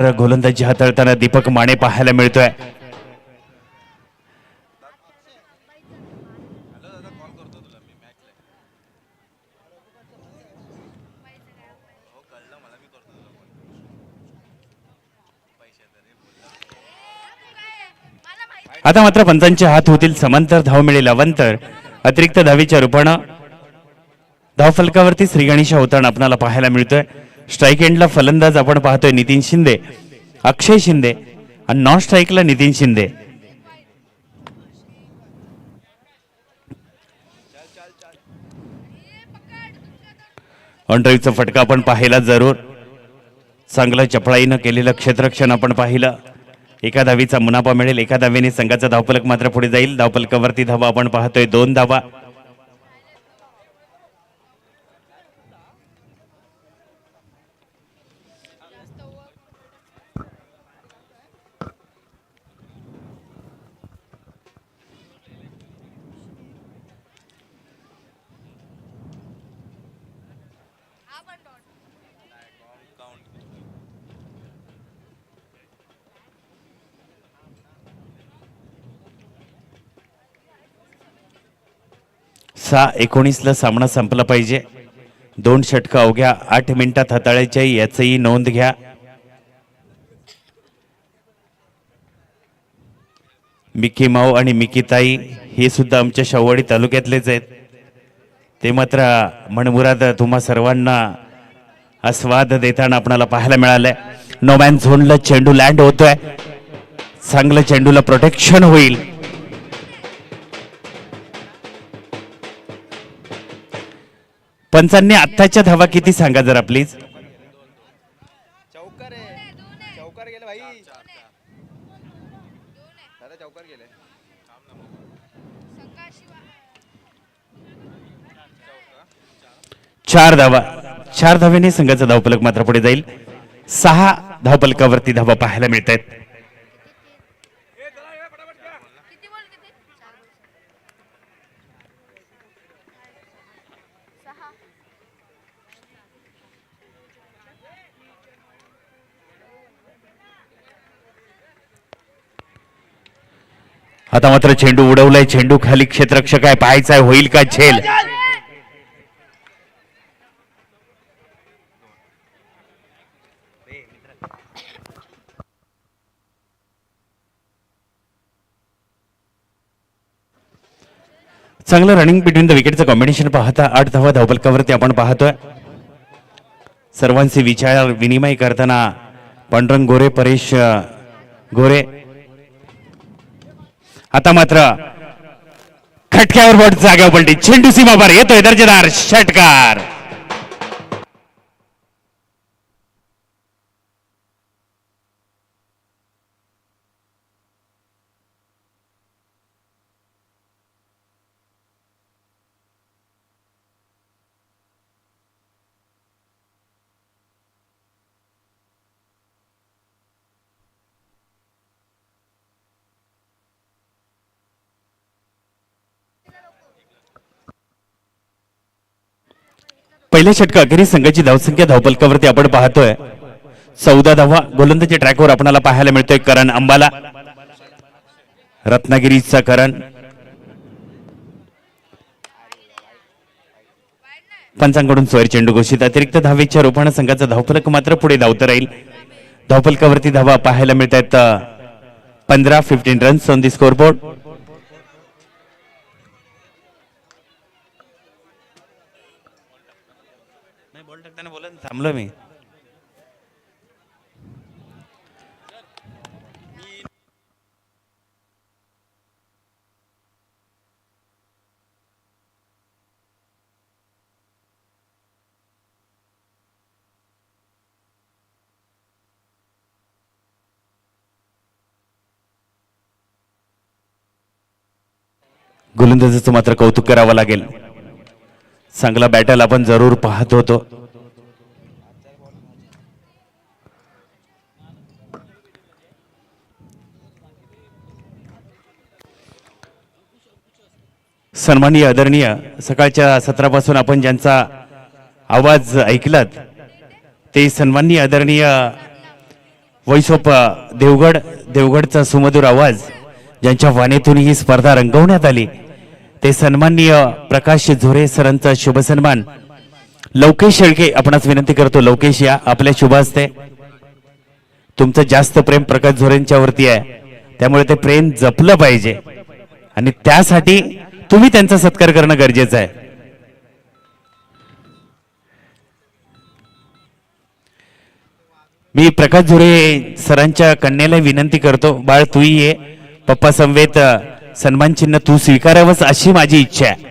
गोलंदाजी हाताळताना दीपक माने पाहायला मिळतोय. आता मात्र पंचांचे हात होतील समांतर धाव मिळेल अवंतर. अतिरिक्त धावीच्या रूपानं धावफलकावरती श्री गणेश आपणाला पाहायला मिळतोय. स्ट्राईक एंडला फलंदाज आपण पाहतोय नितीन शिंदे अक्षय शिंदे आणि नॉन स्ट्राईकला नितीन शिंदे. ऑन ड्राईव्हचा फटका आपण पाहिला जरूर. चांगलं चपळाईनं केलेलं क्षेत्ररक्षण आपण पाहिलं. एका धावीचा मुनाफा मिळेल एका धावेने संघाचा धावपलक मात्र पुढे जाईल. धावपलकावरती धावा आपण पाहतोय दोन धावा. सहा एकोणीसला सामना संपला पाहिजे. दोन षटकं अवघ्या आठ मिनिटात हाताळायच्या याचंही नोंद घ्या. मिकी माऊ आणि मिकीताई हे सुद्धा आमच्या शवाडी तालुक्यातलेच आहेत. ते मात्र मनमुराद तुम्हा सर्वांना आस्वाद देताना आपणाला पाहायला मिळालंय. नोमॅन झोनला चेंडू लँड होतोय. चांगलं चेंडूला प्रोटेक्शन होईल. पंचांनी आत्ताच्या धावा किती सांगा जरा प्लीज चौकार आहे. चौकार गेले भाई. दादा चौकार गेले. चार धावा. चार धावेने संघाचा धावपलक मात्र पुढे जाईल. सहा धावपलकावरती धावा पाहायला मिळत आहेत आता मात्र चेंडू उडवलाय चेंडू खाली क्षेत्रक्षक आहे पाहायचा आहे होईल का झेल? चांगलं रनिंग बिटवीन द विकेटचं कॉम्बिनेशन पाहता आठ धावा धावपलकावरती आपण पाहतोय. सर्वांचे विचार विनिमय करताना पांडुरंग गोरे परेश गोरे आता मात्र खटक्यावर बोट जाग्यावर पलटी. चेंडू सीमाभर येतोय दर्जेदार षटकार. पहिल्या षटकाखेरी संघाची धावसंख्या धावपलकावरती आपण पाहतोय. चौदा धावा गोलंदाजी ट्रॅकवर आपल्याला पाहायला मिळतोय करण अंबाला. रत्नागिरीचा करण. पंचांकडून सोयर चेंडू घोषित. अतिरिक्त धावेच्या रूपानं संघाचा धावफलक मात्र पुढे धावत राहील. धावफलकावरती धावा पाहायला मिळत आहेत पंधरा fifteen runs on the scoreboard नाही बॉल टाकताना बोला ना, थांबलो मी. गोलंदाजाचं मात्र कौतुक करावं लागेल. चांगला बॅटल आपण जरूर पाहत होतो. सन्माननीय आदरणीय सकाळच्या सत्रापासून आपण ज्यांचा आवाज ऐकलात ते सन्माननीय आदरणीय व्हॉइस ऑफ देवगड देवगडचा सुमधुर आवाज ज्यांच्या वाणीतून ही स्पर्धा रंगवण्यात आली ते सन्माननीय प्रकाश झोरे सरांचा शुभसन्मान लवकेश शेळके आपणास विनंती करतो लवकेश या आपल्या शुभ असते तुमचं जास्त प्रेम प्रकाश झोरेंच्या वरती आहे त्यामुळे ते प्रेम जपलं पाहिजे. आणि त्यासाठी तुम्ही त्यांचा सत्कार करणं गरजेचं आहे. मी प्रकाश झोरे सरांच्या कन्याला विनंती करतो बाळ तूही ये. पप्पा समवेत सन्मान चिन्ह तू स्वीकारावंच अशी माझी इच्छा आहे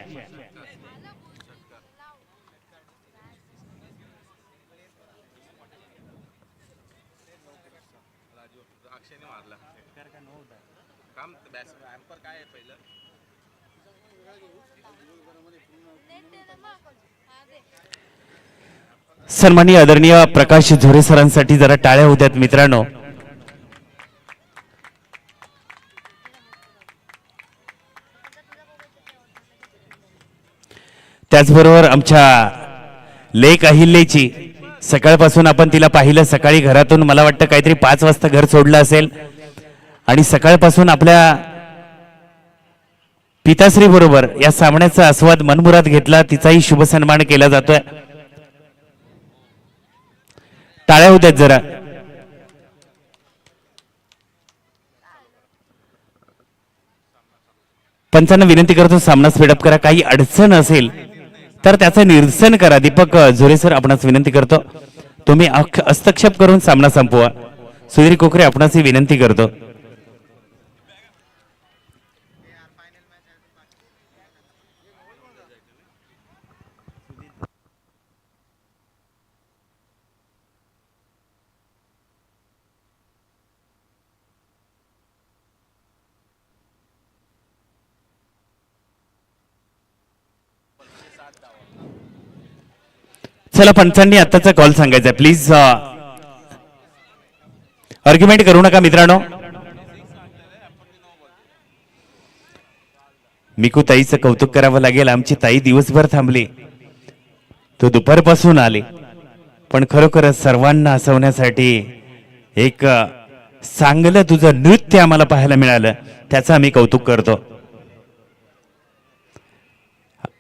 अक्षयने मारला काम बॅस हॅम्पर काय आहे पहिलं नेट दे ना मग हा दे सन्माननीय आदरणीय प्रकाश झोरे सरांसाठी जरा टाळ्या होत्यात मित्रांनो. त्याचबरोबर आमच्या लेक अहिल्याची सकाळपासून आपण तिला पाहिलं सकाळी घरातून मला वाटतं काहीतरी पाच वाजता घर सोडलं असेल. आणि सकाळपासून आपल्या पिताश्री बरोबर या सामन्याचा आस्वाद मनमुरात घेतला तिचाही शुभ सन्मान केला जातोय. टाळ्या होत्यात जरा. पंचांना विनंती करतो सामना स्पीडअप करा. काही अडचण असेल तर त्याचं निरसन करा. दीपक झुरे सर आपणास विनंती करतो. तुम्ही अख- हस्तक्षेप करून सामना संपवा. सुधीर कोकरे आपणास ही विनंती करतो. चला पंचांनी आत्ताचा कॉल सांगायचा प्लीज आर्ग्युमेंट uh, करू नका मित्रांनो. मिकू ताईचं कौतुक करावं लागेल. आमची ताई दिवसभर थांबली. तो दुपारपासून आले. पण खरोखरच सर्वांना हसवण्यासाठी एक uh, चांगलं तुझं नृत्य आम्हाला पाहायला मिळालं. त्याचं आम्ही कौतुक करतो.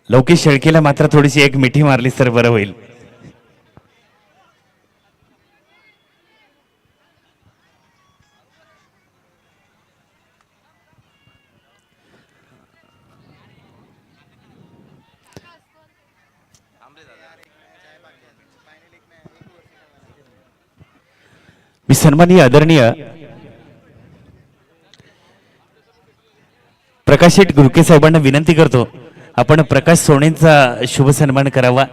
लौकिक शेळकेला मात्र थोडीशी एक मिठी मारली तर बरं होईल. मी सन्माननीय आदरणीय प्रकाश शेठ गुरके साहेबांना विनंती करतो आपण प्रकाश सोनेंचा शुभ सन्मान करावा.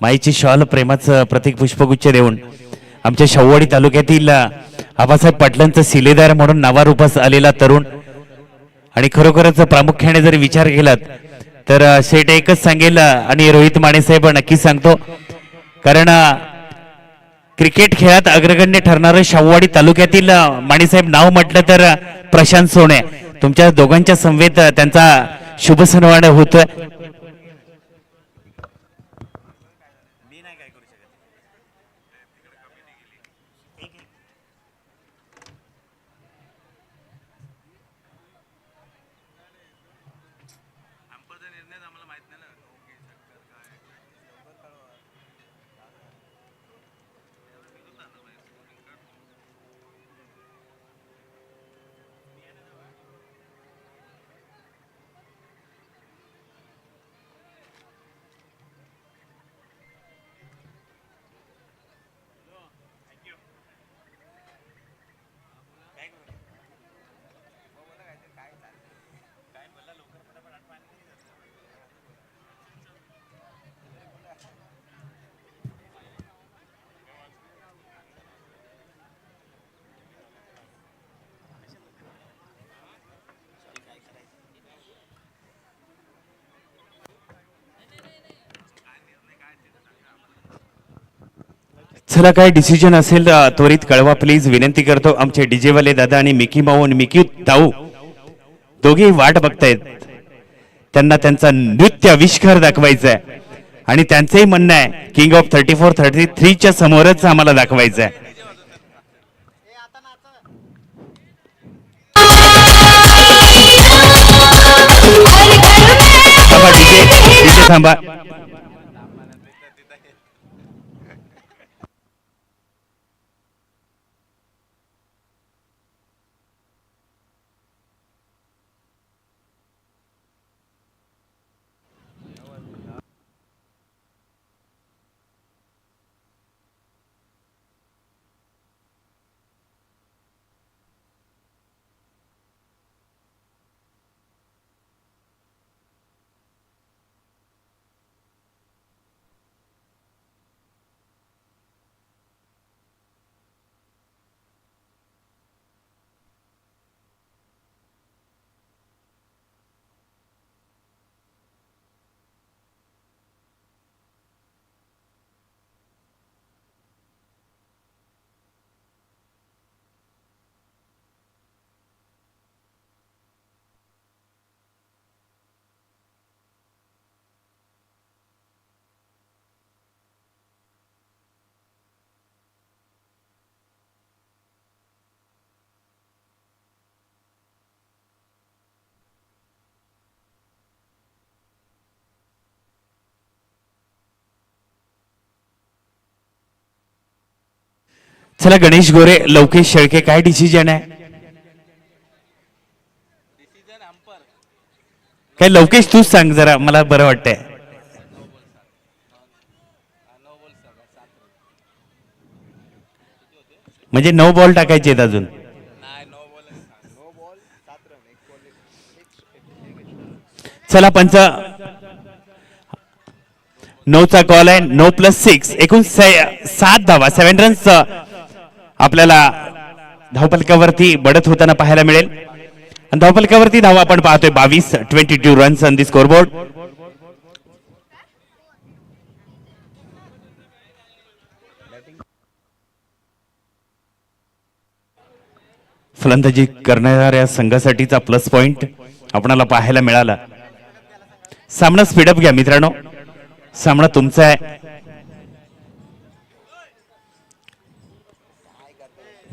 माईची शॉल प्रेमाचं प्रतीक पुष्पगुच्छ देऊन आमच्या शव्वाडी तालुक्यातील आबासाहेब पाटलांचं शिलेदार म्हणून नावारूपास आलेला तरुण. आणि खरोखरच प्रामुख्याने जर विचार केलात तर शेठ एकच सांगेल आणि रोहित माने साहेब नक्की सांगतो. कारण क्रिकेट खेळात अग्रगण्य ठरणारं शाहूवाडी तालुक्यातील माणीसाहेब नाव म्हटलं तर प्रशांत सोने. तुमच्या दोघांच्या संवेद त्यांचा शुभ सन्मान होतोय. चला काय डिसिजन असेल त्वरित कळवा प्लीज विनंती करतो आमचे डीजेवाले दादा आणि मिकी माऊ आणि मिकी ताऊ दोघे वाट बघतायत. त्यांना त्यांचा नृत्य आविष्कार दाखवायचा आहे आणि त्यांचंही म्हणणं आहे king of thirty four thirty थ्रीच्या समोरच आम्हाला दाखवायचं आहे थांबा. चला गणेश गोरे लवकेश शेळके काय डिसिजन आहे? काय लवकेश तूच सांग जरा मला बरं वाटतंय. म्हणजे नऊ बॉल टाकायचे आहेत अजून. चला पंच. नऊचा कॉल आहे नऊ प्लस सिक्स एकूण से- सात धावा सेव्हन रन्स आपल्याला धावपलकावरती बढत होताना पाहायला मिळेल. आणि धावपलकावरती धावा आपण पाहतोय बावीस twenty two runs on the scoreboard फलंदाजी करणाऱ्या संघासाठीचा प्लस पॉइंट आपणाला पाहायला मिळाला. सामना स्पीडअप घ्या मित्रांनो. सामना तुमचा आहे.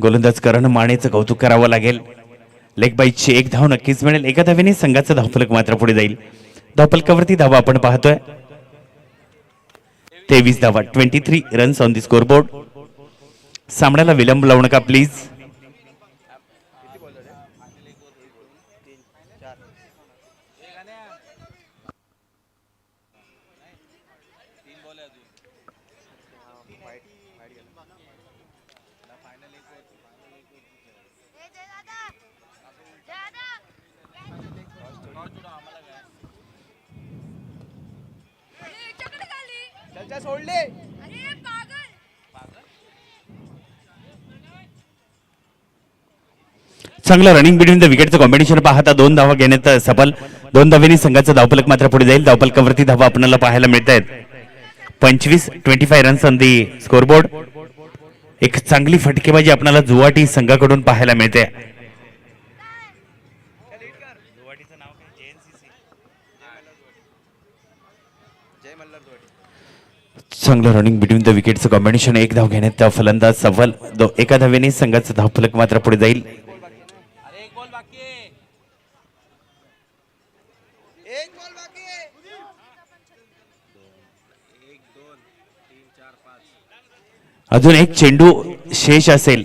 गोलंदाज करण मानेचं कौतुक करावं लागेल. लेगबाईची एक धाव नक्कीच मिळेल. एका धावेने संघाचा धावफलक मात्र पुढे जाईल. धावफलकावरती धावा आपण पाहतोय. तेवीस धावा twenty three runs on the scoreboard सामन्याला विलंब लावू नका प्लीज तीन बॉल आहे अजून वाईट वाईट गेला फायनल एक होती फायनल एक होती ए जय दादा जय दादा नॉट जुडो आम्हाला काय अरे चकड खाली चलच्या सोडले अरे पागल चांगलं रनिंग बिटवीन द विकेटचं कॉम्बिनेशन पाहता दोन धावा घेण्यात सफल. दोन धाव्यांनी संघाचं धावफलक मात्र पुढे जाईल. धावपलकावरती धावा आपल्याला पाहायला मिळत आहेत पंचवीस twenty five runs on the scoreboard एक चांगली फटकेबाजी आपल्याला जुवाटी संघाकडून पाहायला मिळते. चांगलं रनिंग बिटवीन द विकेटचं कॉम्बिनेशन एक धाव घेण्यात फलंदाज सफल. एका धावेने संघाचं धावफलक मात्र पुढे जाईल अरे एक बॉल बाकी आहे एक बॉल बाकी आहे एक दोन तीन चार पाच अजून एक चेंडू शेष असेल.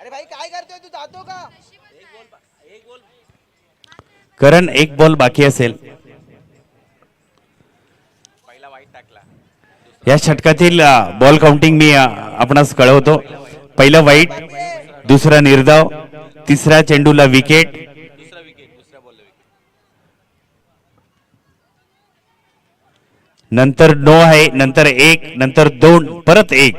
अरे भाई काय करतोय तू? जातो का? एक बॉल बा- एक बॉल कारण एक बॉल बाकी असेल. पहिला वाईट टाकला या षटकातील बॉल काउंटिंग मी आपणास कळवतो. पहिलं वाईट दुसरा निर्धाव तिसऱ्या चेंडूला विकेट. नंतर नो आहे नंतर एक नंतर दोन परत एक.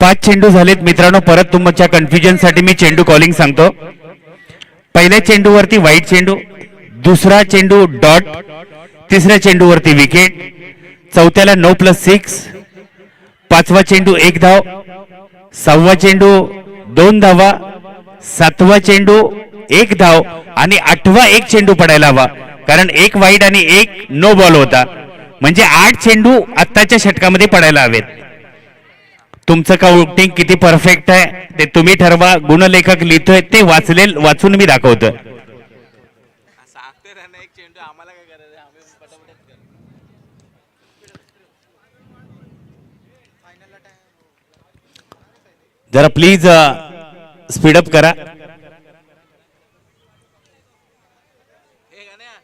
पाच चेंडू झालेत मित्रांनो परत तुमच्या कन्फ्युजनसाठी मी चेंडू कॉलिंग सांगतो. पहिल्या चेंडूवरती व्हाईट चेंडू दुसरा चेंडू डॉट तिसऱ्या चेंडूवरती विकेट चौथ्याला नऊ प्लस सिक्स पाचवा चेंडू एक धाव सहावा चेंडू दोन धावा सातवा चेंडू एक धाव आणि आठवा एक चेंडू पडायला हवा. कारण एक वाईट आणि एक नो बॉल होता. म्हणजे आठ चेंडू आत्ताच्या षटकामध्ये पडायला हवेत. तुमचं काउंटिंग किती परफेक्ट आहे ते तुम्ही ठरवा गुणलेखक लिहितोय ते वाचले वाचून मी दाखवतोय. जरा प्लीज स्पीडअप करा हे गाण्या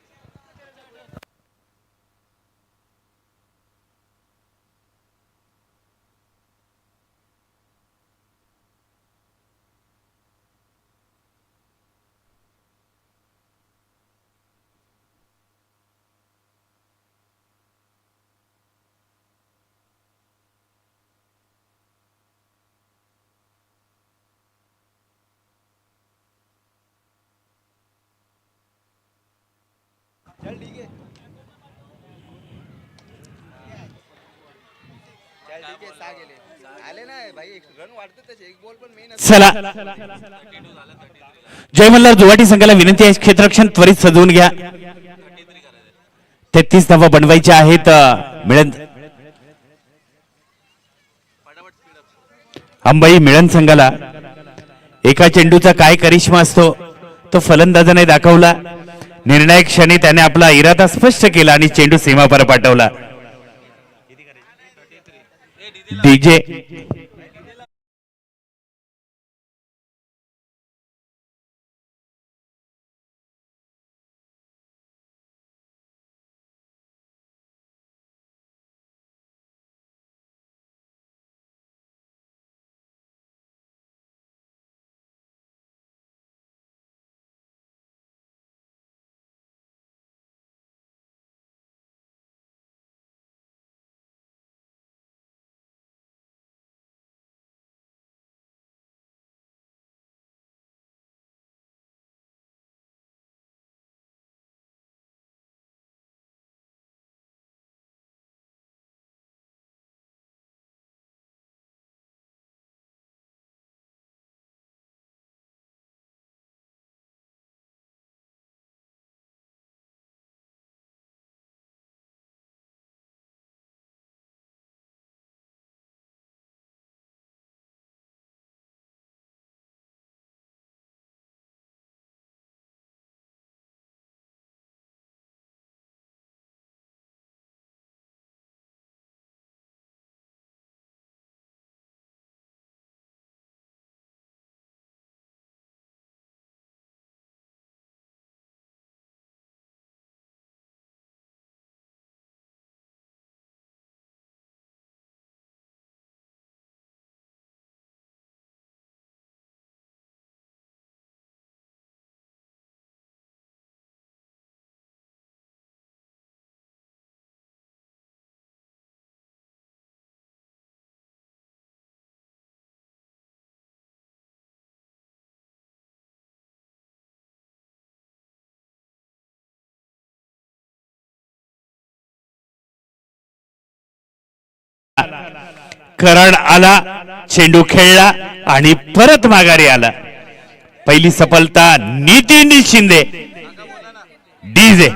चल ठीक आहे चल ठीक आहे सहा गेले आले ना भाई एक रन वाढते त्याचे एक बॉल पण मेन चला. जय मल्हार जुवाटी संघाला विनंती आहे क्षेत्ररक्षण त्वरित सजवून घ्या. तेहतीस धावा बनवायच्या आहेत मिळन अंबाई मिळन संघाला. एका चेंडूचा काय करिश्मा असतो तो फलंदाजाने दाखवला. निर्णायक क्षणी त्याने आपला इरादा स्पष्ट केला आणि चेंडू सीमापार पाठवला. डीजे. कराड आला चेंडू खेळला आणि परत माघारी आला. पहिली सफलता नितीन शिंदे डीजे.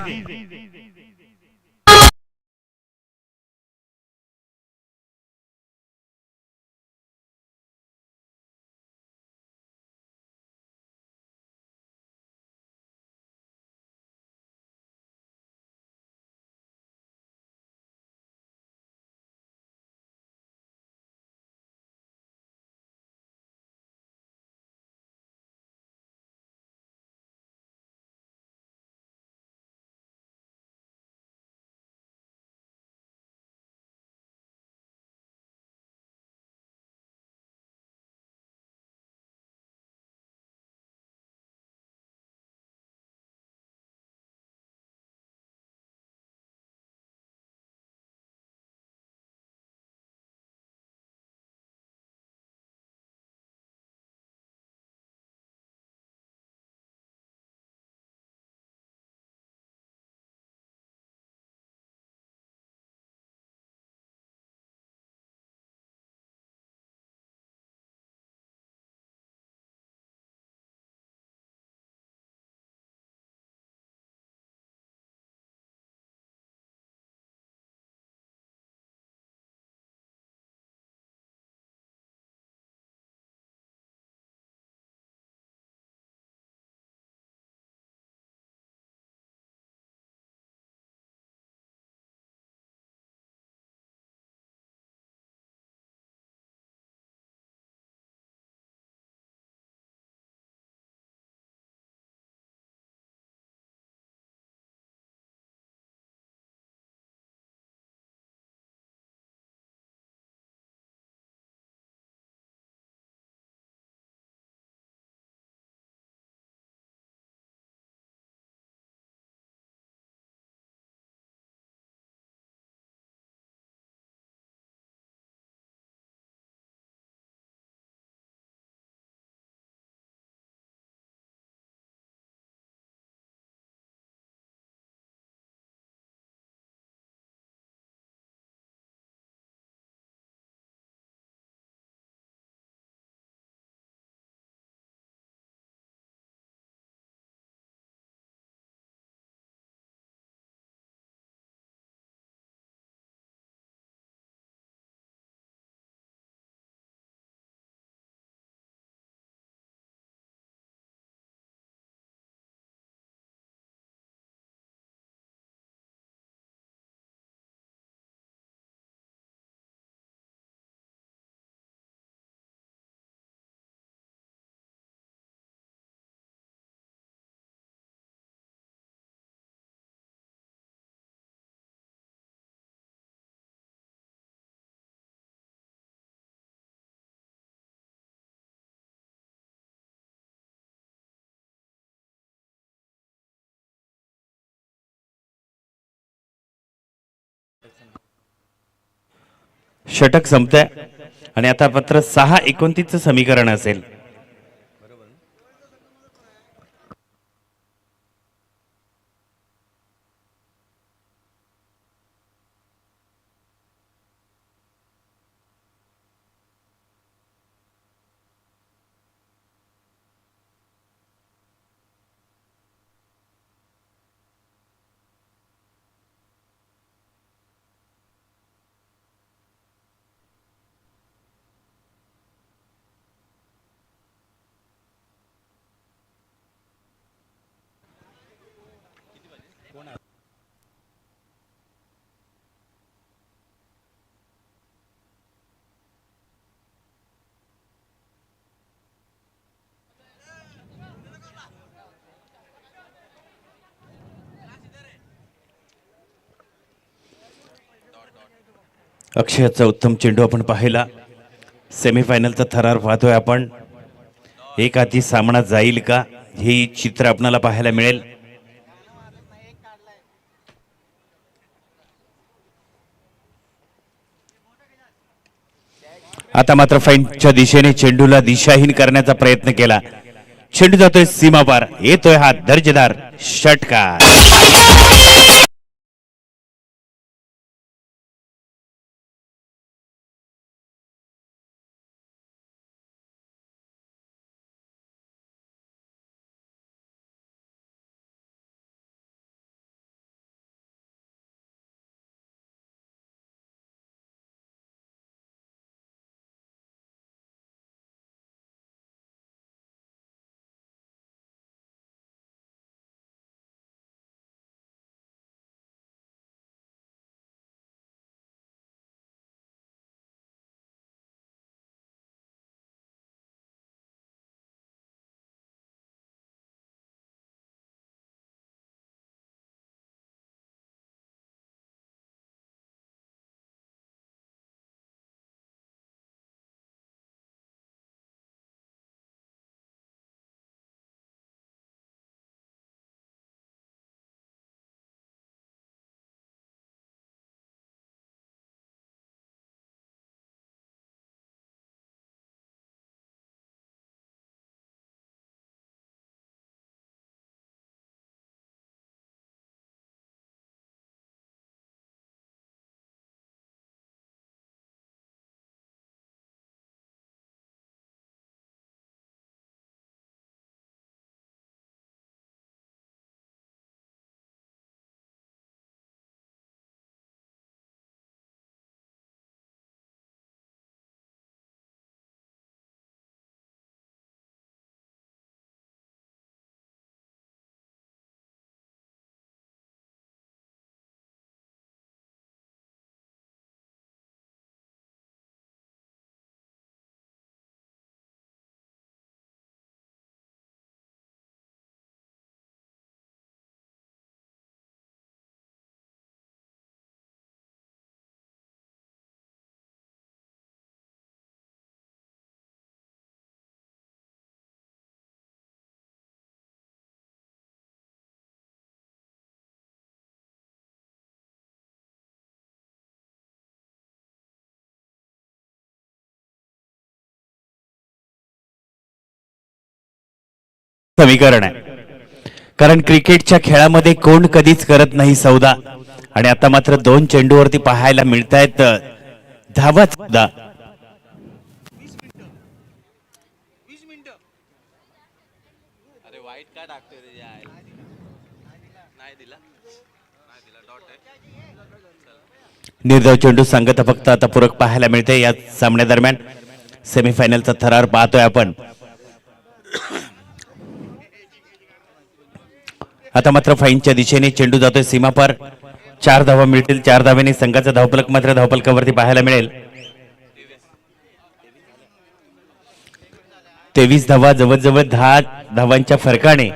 षटक संपतंय. आणि आता मात्र सहा एकोणतीसचं समीकरण असेल. अक्षयाचा उत्तम चेंडू आपण पाहिला. सेमीफायनलचा थरार पाहतोय आपण. एक आधी सामना जाईल का? हे चित्र आपणाला पाहायला मिळेल. आता मात्र फाईनच्या दिशेने चेंडूला दिशाहीन करण्याचा प्रयत्न केला. चेंडू जातोय सीमापार. येतोय हा दर्जेदार षटकार. समीकरण आहे. कारण क्रिकेटच्या खेळामध्ये कोण कधीच करत नाही सौदा. आणि आता मात्र दोन चेंडूवरती पाहायला मिळत आहेत धावा आहे. निर्धाव चेंडू सांगत फक्त आता पूरक पाहायला मिळते या सामन्यादरम्यान. सेमीफायनलचा थरार पाहतोय आपण. आता मात्र फाईनच्या दिशेने चेंडू जातोय सीमापार. चार धावा मिळतील. चार धाव्याने संघाचा धावपलक मात्र धावपलकावरती पाहायला मिळेल. तेवीस धावा जवळजवळ दहा धावांच्या फरकाने